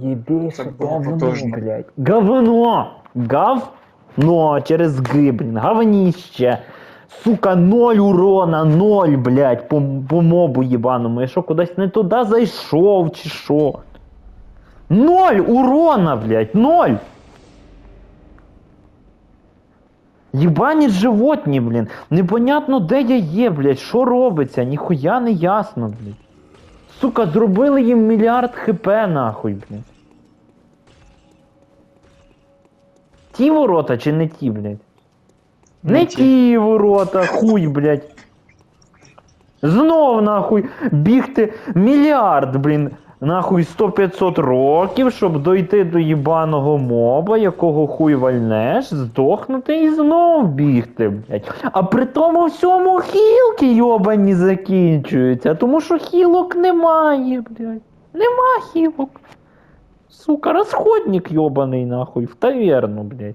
Єбейше Це було говно, потужно. блядь. Говно! Говно через Г, блін. Говніще. Сука, ноль урона, ноль, блядь, по, по мобу єбаному. Я що, кудись не туди зайшов, чи що? Ноль урона, блядь, ноль! Єбані животні, блін. Непонятно, де я є, блядь, що робиться, ніхуя не ясно, блядь. Сука, зробили їм мільярд хп нахуй, блядь. Ті ворота чи не ті, блядь? Не, Не ті. ті. ворота, хуй, блядь. Знов нахуй бігти мільярд, блін, нахуй 100-500 років, щоб дойти до їбаного моба, якого хуй вальнеш, здохнути і знов бігти, блядь. А при тому всьому хілки йобані закінчуються, тому що хілок немає, блядь. Нема хілок. Сука, розходник йобаний нахуй, в таверну, блядь.